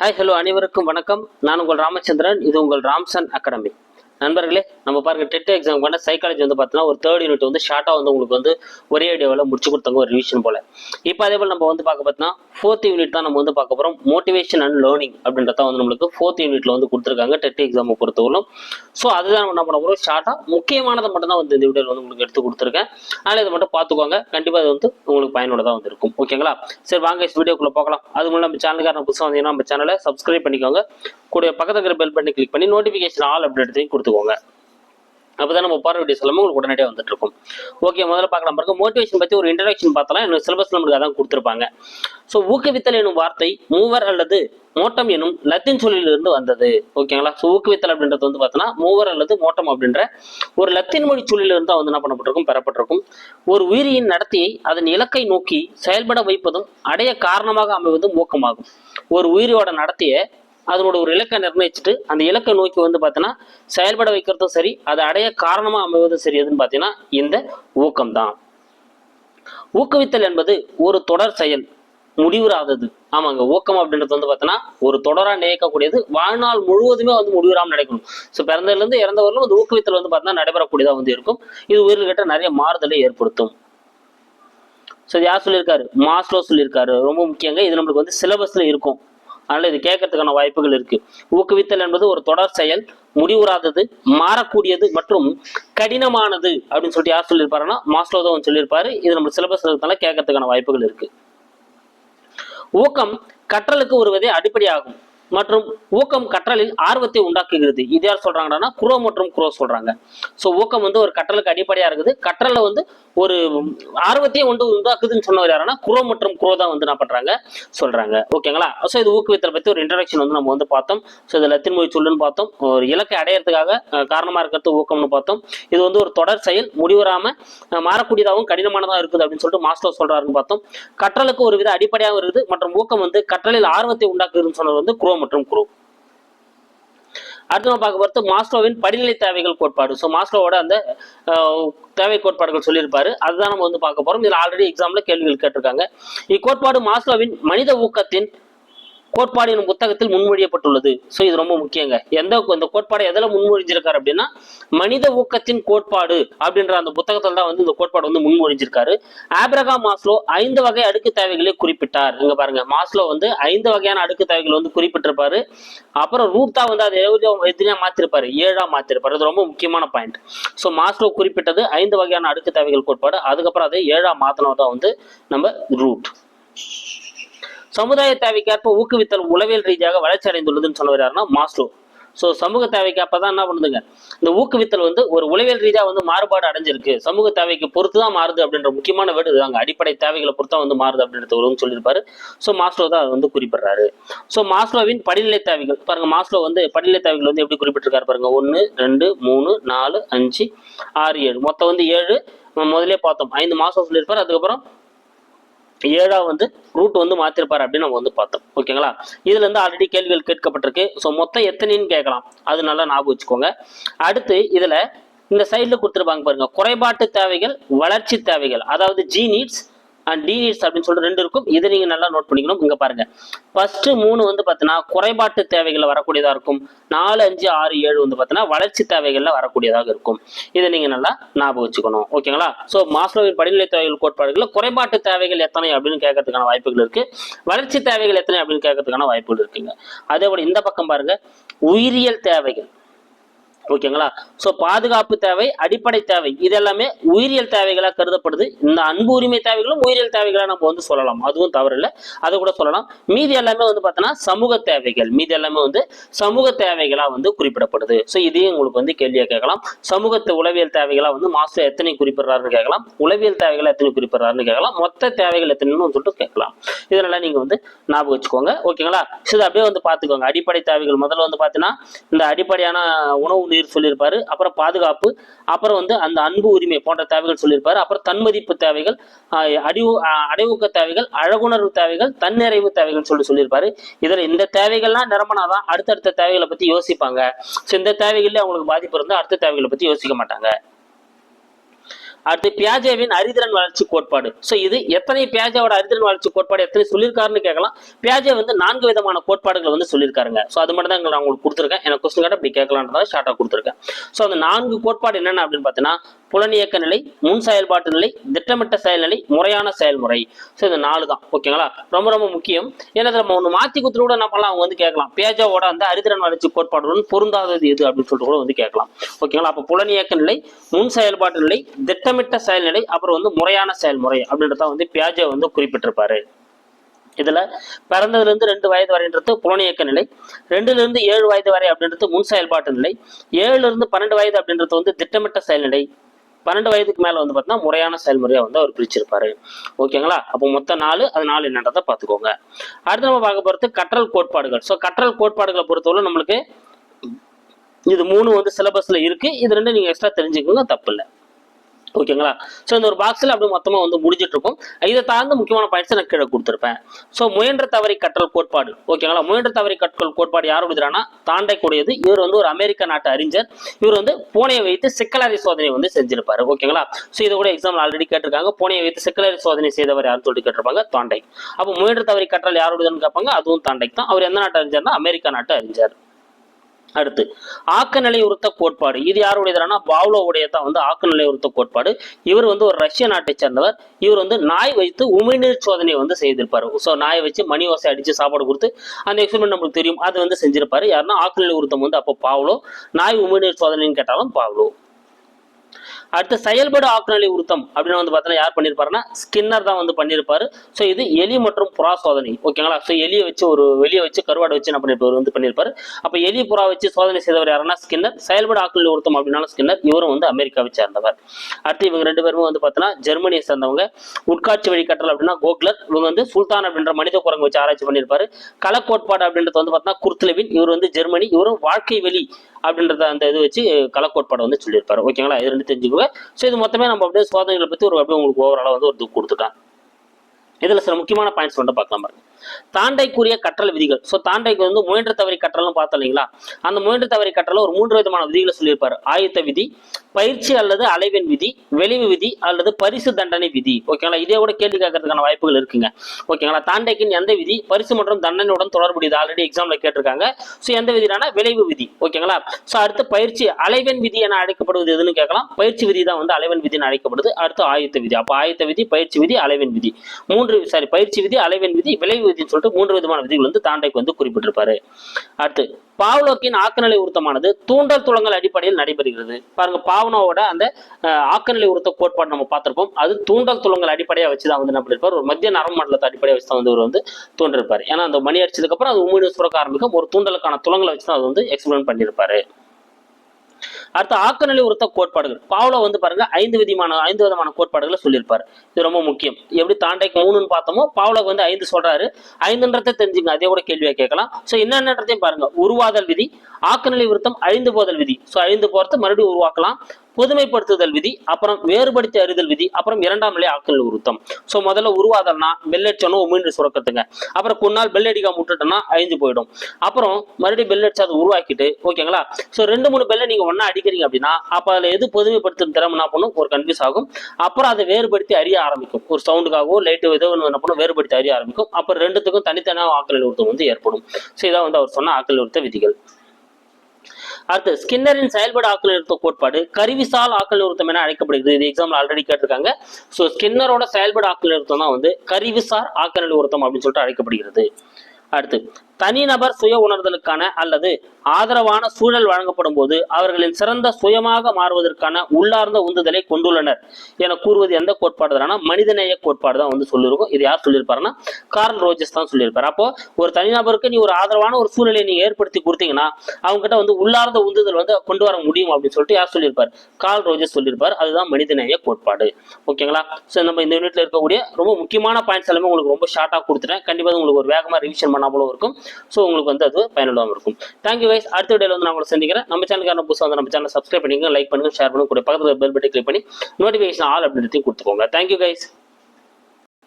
Hi hello அனைவருக்கும் வணக்கம். நான் உங்கள் ராமச்சந்திரன் இது உங்கள் ராம்சன் அகாடமி. நண்பர்களே நம்ம பாருங்க டெட் எக்ஸாம் பண்ண சைக்காலஜி வந்து பார்த்தீங்கன்னா ஒரு தேர்ட் யூனிட் வந்து ஷார்ட்டாக வந்து உங்களுக்கு வந்து ஒரே ஐடியாவில் முடிச்சு கொடுத்தாங்க ஒரு ரிவிஷன் போல. இப்போ அதே போல் நம்ம வந்து பார்க்க பார்த்தீங்கன்னா ஃபோர்த் யூனிட் தான் நம்ம வந்து பார்க்க போகிறோம் மோட்டிவேஷன் அண்ட் லேர்னிங் அப்படின்றத வந்து நம்மளுக்கு ஃபோர்த் யூனிட்ல வந்து கொடுத்துருக்காங்க டெட் எக்ஸாமை பொறுத்தவரைக்கும் ஸோ அதுதான் நம்ம என்ன பண்ண போகிறோம் ஷார்ட்டாக முக்கியமானதை மட்டும் தான் வந்து இந்த வீடியோவில் வந்து உங்களுக்கு எடுத்து கொடுத்துருக்கேன். அதனால் இதை மட்டும் பார்த்துக்கோங்க கண்டிப்பாக அது வந்து உங்களுக்கு பயனுள்ளதாக வந்து இருக்கும். ஓகேங்களா சரி வாங்க வீடியோக்குள்ளே பார்க்கலாம் அது மூலம் நம்ம சேனலுக்கான புதுசாக வந்தீங்கன்னா நம்ம சேனலை சப்ஸ்கிரைப் பண்ணிக்கோங்க. கூட பக்கத்துல இருக்கிற பெல் பண்ணி கிளிக் பண்ணி நோட்டிஃபிகேஷன் ஆல் அப்டேட்டையும் கொடுத்துக்கோங்க அப்பதான் நம்ம போகிற வீடியோஸ் எல்லாமே உங்களுக்கு உடனடியாக வந்துட்டு இருக்கும் ஓகே முதல்ல பார்க்கலாம் பாருங்க. மோட்டிவேஷன் பற்றி ஒரு இன்ட்ரடக்ஷன் பார்த்தலாம் என்னோட சிலபஸ் நம்மளுக்கு அதான் கொடுத்துருப்பாங்க. ஸோ ஊக்குவித்தல் எனும் வார்த்தை மூவர் அல்லது மோட்டம் எனும் லத்தீன் சொல்லிலிருந்து வந்தது. ஓகேங்களா ஸோ ஊக்குவித்தல் அப்படின்றது வந்து பார்த்தோன்னா மூவர் அல்லது மோட்டம் அப்படின்ற ஒரு லத்தின் மொழி சொல்லிலிருந்து தான் வந்து என்ன பண்ணப்பட்டிருக்கும் பெறப்பட்டிருக்கும். ஒரு உயிரியின் நடத்தையை அதன் இலக்கை நோக்கி செயல்பட வைப்பதும் அடைய காரணமாக அமைவதும் ஊக்கமாகும். ஒரு உயிரியோட நடத்தையை அதனோட ஒரு இலக்கை நிர்ணயிச்சுட்டு அந்த இலக்கை நோக்கி வந்து பார்த்தீங்கன்னா செயல்பட வைக்கிறதும் சரி அதை அடைய காரணமாக அமைவதும் சரி எதுன்னு பார்த்தீங்கன்னா இந்த ஊக்கம்தான். ஊக்குவித்தல் என்பது ஒரு தொடர் செயல் முடிவுறாதது. ஆமாங்க ஊக்கம் அப்படின்றது வந்து பார்த்தீங்கன்னா ஒரு தொடராக நினைக்கக்கூடியது வாழ்நாள் முழுவதுமே வந்து முடிவுறாமல் நடக்கணும். ஸோ பிறந்ததுலேருந்து இறந்தவர்களும் அந்த ஊக்குவித்தல் வந்து பார்த்தீங்கன்னா நடைபெறக்கூடியதாக வந்து இருக்கும். இது உயிர்கிட்ட நிறைய மாறுதலை ஏற்படுத்தும். ஸோ யார் சொல்லியிருக்காரு? மாஸ்லோ சொல்லியிருக்காரு. ரொம்ப முக்கியங்க இது நம்மளுக்கு வந்து சிலபஸ்ல இருக்கும். அதனால இது கேட்கறதுக்கான வாய்ப்புகள் இருக்கு. ஊக்குவித்தல் என்பது ஒரு தொடர் செயல் முடிவுறாதது மாறக்கூடியது மற்றும் கடினமானது அப்படின்னு சொல்லிட்டு யார் சொல்லியிருப்பாருன்னா மாஸ்லோதவன் சொல்லியிருப்பாரு. இது நம்ம சிலபஸ்ல இருக்கனால கேட்கறதுக்கான வாய்ப்புகள் இருக்கு. ஊக்கம் கற்றலுக்கு ஒரு விதை அடிப்படையாகும். மற்றும் ஊக்கம் கற்றலில் ஆர்வத்தை உண்டாக்குகிறது. இது யார் சொல்றாங்கன்னா குரோ மற்றும் குரோ சொல்றாங்க. ஸோ ஊக்கம் வந்து ஒரு கற்றலுக்கு அடிப்படையா இருக்குது. கற்றலை வந்து ஒரு ஆர்வத்தையும் வந்து உண்டாக்குதுன்னு சொன்னவர் யாருன்னா குரோ மற்றும் குரோ தான் வந்து என்ன பண்றாங்க? சொல்றாங்க. ஓகேங்களா ஸோ இது ஊக்குவித்தலை பத்தி ஒரு இன்ட்ரடக்ஷன் வந்து நம்ம வந்து பார்த்தோம். ஸோ இது லத்தின் மொழி சொல்லுன்னு பார்த்தோம். ஒரு இலக்கை அடையறதுக்காக காரணமா இருக்கிறது ஊக்கம்னு பார்த்தோம். இது வந்து ஒரு தொடர் செயல் முடிவராம மாறக்கூடியதாகவும் கடினமானதாக இருக்குது அப்படின்னு சொல்லிட்டு மாஸ்டர் சொல்றாருன்னு பார்த்தோம். கற்றலுக்கு ஒரு வித அடிப்படையாகவும் இருக்குது. மற்றும் ஊக்கம் வந்து கற்றலில் ஆர்வத்தை உண்டாக்குதுன்னு சொன்னது வந்து குரோ மற்றும் குரு. அடுத்து நம்ம பார்க்க போகிறது மாஸ்லோவின் படிநிலை தேவைகள் கோட்பாடு. ஸோ மாஸ்லோவோட அந்த தேவை கோட்பாடுகள் சொல்லியிருப்பாரு. அதுதான் நம்ம வந்து பார்க்க போறோம். இதில் ஆல்ரெடி எக்ஸாம்ல கேள்விகள் கேட்டிருக்காங்க. இக்கோட்பாடு மாஸ்லோவின் மனித ஊக்கத்தின் கோட்பாடு எனும் புத்தகத்தில் முன்மொழியப்பட்டுள்ளது. ஸோ இது ரொம்ப முக்கியங்க. எந்த இந்த கோட்பாடை எதில் முன்மொழிஞ்சிருக்காரு அப்படின்னா மனித ஊக்கத்தின் கோட்பாடு அப்படின்ற அந்த புத்தகத்தில் தான் வந்து இந்த கோட்பாடு வந்து முன்மொழிஞ்சிருக்காரு. ஆப்ரகா மாஸ்லோ ஐந்து வகை அடுக்கு தேவைகளை குறிப்பிட்டார். இங்க பாருங்க மாஸ்லோ வந்து ஐந்து வகையான அடுக்கு தேவைகள் வந்து குறிப்பிட்டிருப்பாரு. அப்புறம் ரூத்தா வந்து அதை எதிரியா மாத்திருப்பாரு. ஏழா மாத்திருப்பாரு. அது ரொம்ப முக்கியமான பாயிண்ட் ஸோ மாஸ்லோ குறிப்பிட்டது ஐந்து வகையான அடுக்கு தேவைகள் கோட்பாடு. அதுக்கப்புறம் அதை ஏழா மாத்தினவர் தான் வந்து நம்ம ரூட். சமுதாய தேவைக்கேற்ப ஊக்குவித்தல் உளவியல் ரீதியாக வளர்ச்சி அடைந்துள்ளதுன்னு சொன்னவர் யாருன்னா மாஸ்லோ. ஸோ சமூக தேவைக்கேற்ப தான் என்ன பண்ணுதுங்க? இந்த ஊக்குவித்தல் வந்து ஒரு உளவியல் ரீதியாக வந்து மாறுபாடு அடைஞ்சிருக்கு. சமூக தேவைக்கு பொறுத்து தான் மாறுது அப்படின்ற முக்கியமான வேடு இதுதாங்க அடிப்படை தேவைகளை பொறுத்து தான் வந்து மாறுது அப்படின்றது ஒரு சொல்லியிருப்பாரு. ஸோ மாஸ்லோ தான் அதை வந்து குறிப்பிடுறாரு. ஸோ மாஸ்லோவின் படிநிலை தேவைகள். பாருங்க மாஸ்லோ வந்து படிநிலை தேவைகள் வந்து எப்படி குறிப்பிட்டிருக்காரு பாருங்க. ஒன்று ரெண்டு மூணு நாலு அஞ்சு ஆறு ஏழு. மொத்தம் வந்து ஏழு. முதலே முதல்லே பார்த்தோம். ஐந்து மாசம் சொல்லியிருப்பார். அதுக்கப்புறம் ஏழா வந்து ரூட் வந்து மாத்திருப்பாரு அப்படின்னு நம்ம வந்து பார்த்தோம். ஓகேங்களா? இதுல இருந்து ஆல்ரெடி கேள்விகள் கேட்கப்பட்டிருக்கு. ஸோ மொத்தம் எத்தனைன்னு கேட்கலாம். அது நல்லா ஞாபகம் வச்சுக்கோங்க. அடுத்து இதுல இந்த சைடில் கொடுத்துருப்பாங்க பாருங்க. குறைபாட்டு தேவைகள் வளர்ச்சி தேவைகள். அதாவது ஜி நீட்ஸ் அண்ட் டி அப்படின்னு சொல்லிட்டு ரெண்டு இருக்கும். இதை நீங்க நல்லா நோட் பண்ணிக்கணும். இங்க பாருங்க. ஃபர்ஸ்ட் மூணு வந்து பார்த்தீங்கன்னா குறைபாட்டு தேவைகள் வரக்கூடியதா இருக்கும். நாலு அஞ்சு ஆறு ஏழு வந்து பார்த்தீங்கன்னா வளர்ச்சி தேவைகள்ல வரக்கூடியதாக இருக்கும். இதை நீங்க நல்லா ஞாபகம் வச்சுக்கணும். ஓகேங்களா ஸோ மாஸ்லோவின் படிநிலை தேவைகள் கோட்பாடுகளில் குறைபாட்டு தேவைகள் எத்தனை அப்படின்னு கேட்கறதுக்கான வாய்ப்புகள் இருக்கு. வளர்ச்சி தேவைகள் எத்தனை அப்படின்னு கேட்கறதுக்கான வாய்ப்புகள் இருக்குங்க. அதே போல இந்த பக்கம் பாருங்க. உயிரியல் தேவைகள். ஓகேங்களா ஸோ பாதுகாப்பு தேவை அடிப்படை தேவை இது எல்லாமே உயிரியல் தேவைகளாக கருதப்படுது. இந்த அன்பு உரிமை தேவைகளும் உயிரியல் தேவைகளாக நம்ம வந்து சொல்லலாம். அதுவும் தவறில்லை அதை கூட சொல்லலாம். மீதி எல்லாமே வந்து பார்த்தோன்னா சமூக தேவைகள். மீதி எல்லாமே வந்து சமூக தேவைகளாக வந்து குறிப்பிடப்படுது. ஸோ இதையும் உங்களுக்கு வந்து கேள்வியாக கேட்கலாம். சமூகத்து உளவியல் தேவைகளாக வந்து மாஸ்டர் எத்தனை குறிப்பிடுறாருன்னு கேட்கலாம். உளவியல் தேவைகளை எத்தனை குறிப்பிடுறாருன்னு கேட்கலாம். மொத்த தேவைகள் எத்தனைன்னு சொல்லிட்டு கேட்கலாம். இதெல்லாம் நீங்கள் வந்து ஞாபகம் வச்சுக்கோங்க. ஓகேங்களா ஸோ இதை அப்படியே வந்து பார்த்துக்கோங்க அடிப்படை தேவைகள். முதல்ல வந்து பார்த்தீங்கன்னா இந்த அடிப்படையான உணவு உயிர் சொல்லியிருப்பாரு. அப்புறம் பாதுகாப்பு அப்புறம் வந்து அந்த அன்பு உரிமை போன்ற தேவைகள் சொல்லியிருப்பாரு. அப்புறம் தன்மதிப்பு தேவைகள் அடிவு அடைவுக்க தேவைகள் அழகுணர்வு தேவைகள் தன்னிறைவு தேவைகள் சொல்லி சொல்லியிருப்பாரு. இதில் இந்த தேவைகள்லாம் நிரம்பினாதான் அடுத்தடுத்த தேவைகளை பற்றி யோசிப்பாங்க. ஸோ இந்த தேவைகள்லேயே அவங்களுக்கு பாதிப்பு இருந்தால் அடுத்த தேவைகளை பற்றி யோசிக்க மாட்டாங்க. அடுத்து பியாஜேவின் அறிதிறன் வளர்ச்சி கோட்பாடு. ஸோ இது எத்தனை பியாஜேவோட அறிதிறன் வளர்ச்சி கோட்பாடு எத்தனை சொல்லியிருக்காருன்னு கேட்கலாம். பியாஜே வந்து நான்கு விதமான கோட்பாடுகளை வந்து சொல்லியிருக்காருங்க. ஸோ அது மட்டும் தான் நான் உங்களுக்கு கொடுத்துருக்கேன். எனக்கு கொஸ்டின் கார்டு அப்படி கேட்கலான்றதை ஷார்ட்டாக கொடுத்துருக்கேன். ஸோ அந்த நான்கு கோட்பாடு என்னென்ன அப்படின்னு பார்த்தீங்கன்னா புலனியக்க நிலை முன் செயல்பாட்டு நிலை திட்டமிட்ட செயல்நிலை முறையான செயல்முறை. ஸோ இந்த நாலு தான் ஓகேங்களா ரொம்ப ரொம்ப முக்கியம். ஏன்னா நம்ம ஒன்று மாற்றி கொடுத்துட்டு கூட என்ன பண்ணலாம் அவங்க வந்து கேட்கலாம். பேஜாவோட அந்த அறிதிறன் வளர்ச்சி கோட்பாடுடன் பொருந்தாதது எது அப்படின்னு சொல்லிட்டு கூட வந்து கேட்கலாம். ஓகேங்களா அப்போ புலனியக்க நிலை முன் செயல்பாட்டு நிலை திட்டமிட்ட செயல்நிலை அப்புறம் வந்து முறையான செயல்முறை அப்படின்றத வந்து பேஜா வந்து குறிப்பிட்டிருப்பாரு. இதுல பிறந்ததுல இருந்து ரெண்டு வயது வரைன்றது புலனியக்க நிலை ரெண்டுல இருந்து ஏழு வயது வரை அப்படின்றது முன் செயல்பாட்டு நிலை ஏழுல இருந்து பன்னெண்டு வயது அப்படின்றது வந்து திட்டமிட்ட செயல்நிலை பன்னெண்டு வயதுக்கு மேலே வந்து பார்த்தீங்கன்னா முறையான செயல்முறையை வந்து அவர் பிரிச்சிருப்பாரு. ஓகேங்களா அப்போ மொத்தம் நாலு அது நாலு என்னன்றதை பார்த்துக்கோங்க அடுத்து நம்ம பார்க்க போகிறது கற்றல் கோட்பாடுகள். ஸோ கற்றல் கோட்பாடுகளை பொறுத்தவரை நம்மளுக்கு இது மூணு வந்து சிலபஸில் இருக்குது இது ரெண்டு நீங்கள் எக்ஸ்ட்ரா தெரிஞ்சுக்கோங்க தப்பு இல்லை ஓகேங்களா ஸோ இந்த ஒரு பாக்ஸில் அப்படியே மொத்தமாக வந்து முடிஞ்சிட்ருக்கும் இதை தாழ்ந்து முக்கியமான பாயிண்ட்ஸ் நான் கீழே கொடுத்துருப்பேன். ஸோ முயன்ற தவறி கற்றல் கோட்பாடு. ஓகேங்களா முயன்ற தவறி கற்றல் கோட்பாடு யார் எழுதுறான்னா தாண்டைக்கூடியது இவர் வந்து ஒரு அமெரிக்க நாட்டு அறிஞர். இவர் வந்து பூனையை வைத்து சிக்கலாரி சோதனை வந்து செஞ்சிருப்பாரு. ஓகேங்களா ஸோ இதை கூட எக்ஸாம் ஆல்ரெடி கேட்டிருக்காங்க. பூனையை வைத்து சிக்கலாரி சோதனை செய்தவர் யாருன்னு சொல்லிட்டு கேட்டிருப்பாங்க தாண்டை. அப்போ முயன்ற தவறி கற்றல் யார் எழுதுன்னு கேட்பாங்க அதுவும் தாண்டை தான். அவர் எந்த நாட்டு அறிஞர்னா அமெரிக்கா நாட்டு அறிஞர். அடுத்து ஆக்கநிலை உறுத்த கோட்பாடு. இது யாருடையதுனா? பாவ்லோவுடைய தான் வந்து ஆக்கநிலை உறுத்த கோட்பாடு. இவர் வந்து ஒரு ரஷ்ய நாட்டை சேர்ந்தவர். இவர் வந்து நாய் வைத்து உமிழ்நீர் சோதனை வந்து செய்திருப்பார். ஸோ நாயை வச்சு மணி ஓசை அடித்து சாப்பாடு கொடுத்து அந்த எக்ஸ்பெரிமெண்ட் நம்மளுக்கு தெரியும். அது வந்து செஞ்சிருப்பாரு. யாருன்னா ஆக்கநிலை உருத்தம் வந்து அப்போ பாவ்லோ நாய் உமிழ்நீர் சோதனைன்னு கேட்டாலும் பாவ்லோ. அடுத்து செயல்படு ஆக்குநிலை உருத்தம் அப்படின்னு வந்து பார்த்தீங்கன்னா யார் பண்ணியிருப்பாருன்னா ஸ்கின்னர் தான் வந்து பண்ணியிருப்பாரு. ஸோ இது எலி மற்றும் புறா சோதனை. ஓகேங்களா ஸோ எலியை வச்சு ஒரு வெளியே வச்சு கருவாடை வச்சு என்ன பண்ணியிருப்பாரு? வந்து பண்ணியிருப்பாரு. அப்போ எலி புறா வச்சு சோதனை செய்தவர் யாருன்னா ஸ்கின்னர். செயல்படு ஆக்குநிலை உருத்தம் அப்படின்னாலும் ஸ்கின்னர். இவரும் வந்து அமெரிக்காவை சேர்ந்தவர். அடுத்து இவங்க ரெண்டு பேருமே வந்து பார்த்தீங்கன்னா ஜெர்மனியை சேர்ந்தவங்க. உட்காட்சி வழிகட்டல் அப்படின்னா கோக்லர். இவங்க வந்து சுல்தான் அப்படின்ற மனித குரங்கு வச்சு ஆராய்ச்சி பண்ணியிருப்பாரு. கலக்கோட்பாடு அப்படின்றது வந்து பார்த்தீங்கன்னா குர்த்லெவின். இவர் வந்து ஜெர்மனி. இவரும் வாழ்க்கை வெளி அப்படின்றத அந்த இது வச்சு கலக்கோட்பாடு வந்து சொல்லியிருப்பாரு. ஓகேங்களா இது ரெண்டு தெரிஞ்சுக்கோங்க ஸோ இது மொத்தமே நம்ம அப்படியே சோதனைகளை பற்றி ஒரு அப்படியே உங்களுக்கு ஓவராலாக வந்து ஒரு துக்கு கொடுத்துட்டான் இதுல சில முக்கியமான பாயிண்ட்ஸ் மட்டும் பார்க்கலாம் பாருங்க. தாண்டைக்குரிய கற்றல் விதிகள். ஸோ தாண்டைக்கு வந்து முயன்ற தவறி கற்றல்னு பார்த்தோம் இல்லைங்களா? அந்த முயன்ற தவறி கற்றல ஒரு மூன்று விதமான விதிகளை சொல்லியிருப்பாரு. ஆயுத்த விதி பயிற்சி அல்லது அலைவெண் விதி வெளிவு விதி அல்லது பரிசு தண்டனை விதி. ஓகேங்களா இதே கூட கேள்வி கேட்கறதுக்கான வாய்ப்புகள் இருக்குங்க. ஓகேங்களா தாண்டைக்கின் எந்த விதி பரிசு மற்றும் தண்டனையுடன் தொடர்புடையது? ஆல்ரெடி எக்ஸாம்ல கேட்டிருக்காங்க. ஸோ எந்த விதினா விளைவு விதி. ஓகேங்களா ஸோ அடுத்து பயிற்சி அலைவெண் விதி என அழைக்கப்படுவது எதுன்னு கேட்கலாம். பயிற்சி விதி தான் வந்து அலைவெண் விதினு அழைக்கப்படுது. அடுத்து ஆயத்த விதி. அப்போ ஆயத்த விதி பயிற்சி விதி அலைவெண் விதி. மூன்று சாரி பயிற்சி விதி அலைவெண் விதி விளைவு விதின்னு சொல்லிட்டு மூன்று விதமான விதிகள் வந்து தாண்டைக்கு வந்து குறிப்பிட்டிருப்பாரு. அடுத்து பாவ்லோக்கின் ஆக்கநிலை உருத்தமானது தூண்டல் துளங்கள் அடிப்படையில் நடைபெறுகிறது. பாருங்க பாவனோவோட அந்த ஆக்கநிலை உருத்த கோட்பாடு நம்ம பார்த்திருப்போம். அது தூண்டல் துளங்கள் அடிப்படையாக வச்சு தான் வந்து என்ன பண்ணிருப்பார்? ஒரு மத்திய நரம்பு மண்டலத்தை அடிப்படையாக வச்சு தான் வந்து இவர் வந்து தோன்றிருப்பார் ஏன்னா அந்த மணி அடிச்சதுக்கப்புறம் அது உமிழ்நீர் சுரக்க ஆரம்பிக்கும். ஒரு தூண்டலுக்கான துளங்களை வச்சு தான் அது வந்து எக்ஸ்பிளைன் பண்ணியிருப்பாரு அடுத்து ஆக்கநிலை உறுத்த கோட்பாடுகள். பாவலோ வந்து பாருங்க ஐந்து விதமான ஐந்து விதமான கோட்பாடுகளை சொல்லியிருப்பாரு. இது ரொம்ப முக்கியம். எப்படி தாண்டைக்கு மூணுன்னு பார்த்தோமோ பாவ்லோக்கு வந்து ஐந்து சொல்றாரு. ஐந்துன்றதை தெரிஞ்சுங்க அதே கூட கேள்வியா கேட்கலாம். ஸோ என்னென்னத்தையும் பாருங்க. உருவாதல் விதி ஆக்கநிலை விருத்தம் அழிந்து போதல் விதி. ஸோ அழிந்து போறது மறுபடியும் உருவாக்கலாம். பொதுமைப்படுத்துதல் விதி அப்புறம் வேறுபடுத்தி அறிதல் விதி அப்புறம் இரண்டாம் நிலை ஆக்கல் உருத்தம் ஸோ முதல்ல உருவாதல்னா பெல் அடிச்சோன்னா உமிழ்ந்து சுரக்கத்துங்க அப்புறம் கொஞ்ச நாள் அடிக்காம விட்டுட்டோம்னா அழிஞ்சு போயிடும். அப்புறம் மறுபடியும் பெல்லடிச்சு அதை உருவாக்கிட்டு ஓகேங்களா ஸோ ரெண்டு மூணு பெல்லை நீங்க ஒன்றா அடிக்கிறீங்க அப்படின்னா அப்போ அதில் எது பொதுமைப்படுத்தும் திறமை என்ன பண்ணும்? ஒரு கன்ஃபியூஸ் ஆகும். அப்புறம் அதை வேறுபடுத்தி அறிய ஆரம்பிக்கும். ஒரு சவுண்டுக்காகவோ லைட்டு ஏதோ ஒன்று என்ன பண்ணும்? வேறுபடுத்தி அறிய ஆரம்பிக்கும். அப்புறம் ரெண்டுத்துக்கும் தனித்தனியாக ஆக்கல் உருத்தம் வந்து ஏற்படும். ஸோ இதான் வந்து அவர் சொன்ன ஆக்கல் உருத்த விதிகள். அடுத்து ஸ்கின்னரின் செயல்பட ஆக்கல் நிறுத்த கோட்பாடு கருவிசால் ஆக்கல் நிறுத்தம் என அழைக்கப்படுகிறது. இது எக்ஸாம்ல ஆல்ரெடி கேட்டிருக்காங்க. ஸோ ஸ்கின்னரோட செயல்பட ஆக்கல் நிறுத்தம் தான் வந்து கருவிசார் ஆக்கல் நிறுத்தம் அப்படின்னு சொல்லிட்டு அழைக்கப்படுகிறது. அடுத்து தனிநபர் சுய உணர்தலுக்கான அல்லது ஆதரவான சூழல் வழங்கப்படும் போது அவர்களின் சிறந்த சுயமாக மாறுவதற்கான உள்ளார்ந்த உந்துதலை கொண்டுள்ளனர் என கூறுவது எந்த கோட்பாடு தானா மனிதநேய கோட்பாடு தான் வந்து சொல்லியிருக்கோம். இது யார் சொல்லியிருப்பாருன்னா? கார்ல் ரோஜஸ் தான் சொல்லியிருப்பார். அப்போ ஒரு தனிநபருக்கு நீ ஒரு ஆதரவான ஒரு சூழ்நிலையை நீங்க ஏற்படுத்தி கொடுத்தீங்கன்னா அவங்க கிட்ட வந்து உள்ளார்ந்த உந்துதல் வந்து கொண்டு வர முடியும் அப்படின்னு சொல்லிட்டு யார் சொல்லியிருப்பார்? கார்ல் ரோஜஸ் சொல்லியிருப்பார். அதுதான் மனிதநேய கோட்பாடு. ஓகேங்களா? சரி நம்ம இந்த யூனிட்ல இருக்கக்கூடிய ரொம்ப முக்கியமான பாயிண்ட்ஸ் எல்லாமே உங்களுக்கு ரொம்ப ஷார்ட்டா கொடுத்துட்டேன். கண்டிப்பாக உங்களுக்கு ஒரு வேகமா ரிவிஷன் பண்ணாமலும் இருக்கும். ஸோ உங்களுக்கு வந்து அது பயனுள்ளதாக இருக்கும். தேங்க்யூ வைஸ் அடுத்த வீடியோவில் வந்து நான் உங்களை சந்திக்கிறேன். நம்ம சேனலுக்கான புதுசாக வந்து நம்ம சேனல் சப்ஸ்கிரைப் பண்ணிங்க லைக் பண்ணுங்க ஷேர் பண்ணுங்க கூட பக்கத்தில் பெல் பட்டி கிளிக் பண்ணி நோட்டிஃபிகேஷன் ஆல் அப்படின்றதையும் கொடுத்துக்கோங்க. Thank you guys